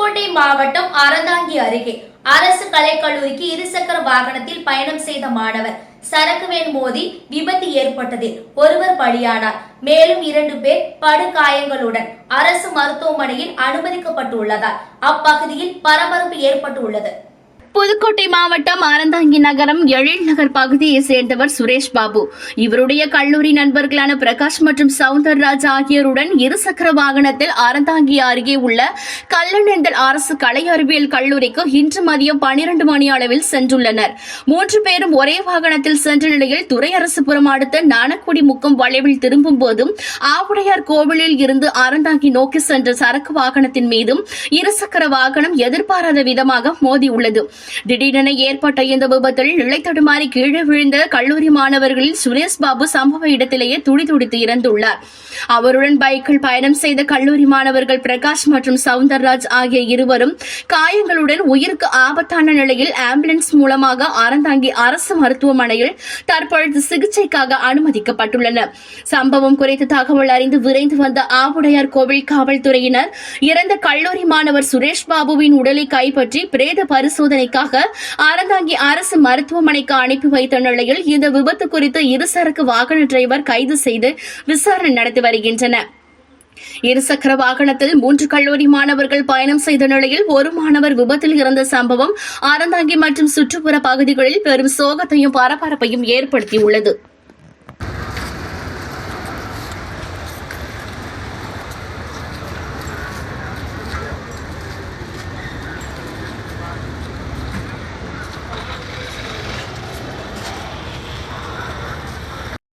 புதுக்கோட்டை மாவட்டம் அறந்தாங்கி அருகே அரசு கலைக்கல்லூரிக்கு இருசக்கர வாகனத்தில் பயணம் செய்த மாணவர் சரக்கு வேன் மோதி விபத்து ஏற்பட்டதில் ஒருவர் பலியானார். மேலும் இரண்டு பேர் படுகாயங்களுடன் அரசு மருத்துவமனையில் அனுமதிக்கப்பட்டுள்ளதால் அப்பகுதியில் பரபரப்பு ஏற்பட்டுள்ளது. புதுக்கோட்டை மாவட்டம் அறந்தாங்கி நகரம் எழில் நகர் பகுதியை சேர்ந்தவர் சுரேஷ் பாபு. இவருடைய கல்லூரி நண்பர்களான பிரகாஷ் மற்றும் சவுந்தரராஜ் ஆகியோருடன் இருசக்கர வாகனத்தில் அறந்தாங்கி அருகே உள்ள கல்லணேந்தல் அரசு கலை அறிவியல் கல்லூரிக்கு இன்று மதியம் பனிரண்டு மணி அளவில் சென்றுள்ளனர். மூன்று பேரும் ஒரே வாகனத்தில் சென்ற நிலையில் துறை அரசுபுரம் அடுத்த நாணக்குடி முக்கம் வளைவில் திரும்பும் போதும் ஆவுடையார் கோவிலில் இருந்து ஆரந்தாங்கி நோக்கி சென்ற சரக்கு வாகனத்தின் மீதும் இருசக்கர வாகனம் எதிர்பாராத விதமாக மோதியுள்ளது திடீரென ஏற்பட்ட இந்த விபத்தில் நிலை தடுமாறி கீழே விழுந்த கல்லூரி மாணவர்களில் சுரேஷ் பாபு சம்பவ இடத்திலேயே துடிதுடித்து இறந்துள்ளார். அவருடன் பைக்கில் பயணம் செய்த கல்லூரி மாணவர்கள் பிரகாஷ் மற்றும் சவுந்தரராஜ் ஆகிய இருவரும் காயங்களுடன் உயிருக்கு ஆபத்தான நிலையில் ஆம்புலன்ஸ் மூலமாக அறந்தாங்கி அரசு மருத்துவமனையில் தற்பொழுது சிகிச்சைக்காக அனுமதிக்கப்பட்டுள்ளனர். சம்பவம் குறித்து தகவல் அறிந்து விரைந்து வந்த ஆவுடையார் கோவில் காவல்துறையினர் இறந்த கல்லூரி மாணவர் சுரேஷ் பாபுவின் உடலை கைப்பற்றி பிரேத பரிசோதனை பரிசோதனைக்காக அறந்தாங்கி அரசு மருத்துவமனைக்கு அனுப்பி வைத்த நிலையில் இந்த விபத்து குறித்து இருசரக்கு வாகன டிரைவர் கைது செய்து விசாரணை நடத்தி வருகின்றனர். இருசக்கர வாகனத்தில் மூன்று கல்லூரி மாணவர்கள் பயணம் செய்த நிலையில் ஒரு மாணவர் விபத்தில் இறந்த சம்பவம் அறந்தாங்கி மற்றும் சுற்றுப்புற பகுதிகளில் பெரும் சோகத்தையும் பரபரப்பையும் ஏற்படுத்தியுள்ளது.